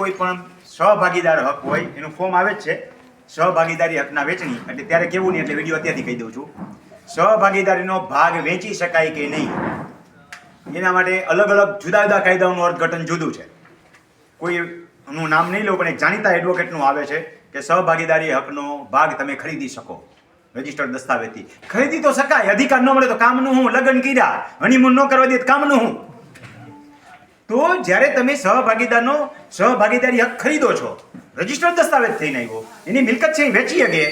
કોઈ પણ સહભાગીદાર હક હોય, એનું ફોર્મ આવે જ છે. સહભાગીદારી હકના વેચણી. એટલે ત્યારે કેવું નહીં, એટલે વીડિયો અત્યારથી કહી દઉં છું. સહભાગીદારીનો ભાગ વેચી શકાય કે નહીં, એના માટે અલગ અલગ જુદા જુદા કાયદાઓનું અર્થઘટન જુદું છે. કોઈ કોઈનું નામ નહીં લઉં પણ એક જાણીતા એડવોકેટનું આવે છે કે સહભાગીદારી હકનો ભાગ તમે ખરીદી શકો. રજીસ્ટર્ડ દસ્તાવેજથી. ખરીદી તો શકાય, અધિકાર ન મળે તો કામનું હું, લગ્ન કર્યા હનીમૂન ન કરવા દે કામનું હું. તો જ્યારે તમે સહભાગીદારનો સહભાગીદારી હક ખરીદો છો, રજિસ્ટર દસ્તાવેજ થઈને આવ્યો, એની મિલકત છે એ વેચી શકે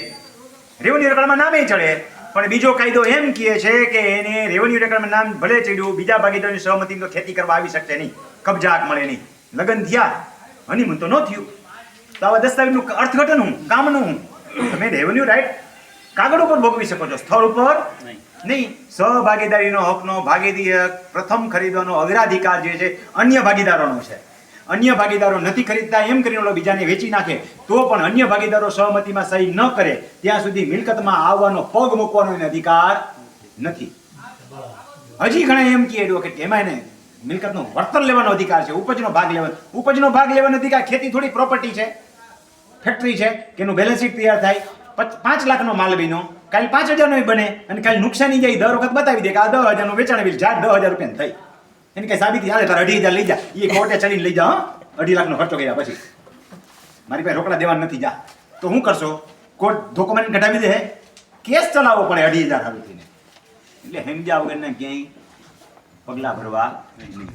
રેવન્યુ રેકર્ડમાં નામે ચડે, પણ બીજો કાયદો એમ કહે છે કે એને રેવન્યુ રેકર્ડમાં નામ ભલે ચડ્યું, બીજા ભાગીદારની સહમતી તો ખેતી કરવા આવી શકશે નહીં, કબજા મળે નહીં, લગ્ન થયા હનીમૂન તો ન થયું. તો આવા દસ્તાવેજનું અર્થઘટન હું, કામનું તમે રેવન્યુ રાઇટ કાગળ ઉપર ભોગવી શકો છો. સ્થળ ઉપર? નહીં. સહભાગીદારીનો હકનો ભાગીદારી પ્રથમ ખરીદવાનો અગ્રાધિકાર જે છે અન્ય ભાગીદારોનો છે. અન્ય ભાગીદારો નથી ખરીદતા એમ કરીને બીજાને વેચી નાખે. તો પણ અન્ય ભાગીદારો સહમતિમાં સહી ન કરે ત્યાં સુધી મિલકતમાં આવવાનો પગ મૂકવાનો એને અધિકાર નથી. હજી ઘણા એમ કહે એડવોકેટ કે એમાં એને મિલકતનો વર્તન લેવાનો અધિકાર છે ઉપજનો ભાગ લેવાનો. ઉપજનો ભાગ લેવાનો અધિકાર ખેતી થોડી પ્રોપર્ટી છે. ફેક્ટરી છે કે એનું બેલેન્સ શીટ તૈયાર થાય. પચ- લાખનો માલ બીનો કાલે પાંચ હજારનો બને અને કાલે નુકસાની જાય દર વખત બતાવી દે કે આ દસ હજારનું વેચાણ બિલ જા દસ હજાર રૂપિયા થઈ. એની કઈ સાબિતી હાલે, તારે અઢી હજાર લઈ જા. એ કોર્ટે ચડીને લઈ જા? અઢી લાખનો ખર્ચો કર્યા પછી. મારી પાસે રોકડા દેવાના નથી, જા. તો શું કરશો? કોર્ટ ડોક્યુમેન્ટ કઢાવી દે કેસ ચલાવવો પડે અઢી હજાર હારું થઈને એટલે સમજ્યા વગરના ક્યાંય પગલાં ભરવા નહીં.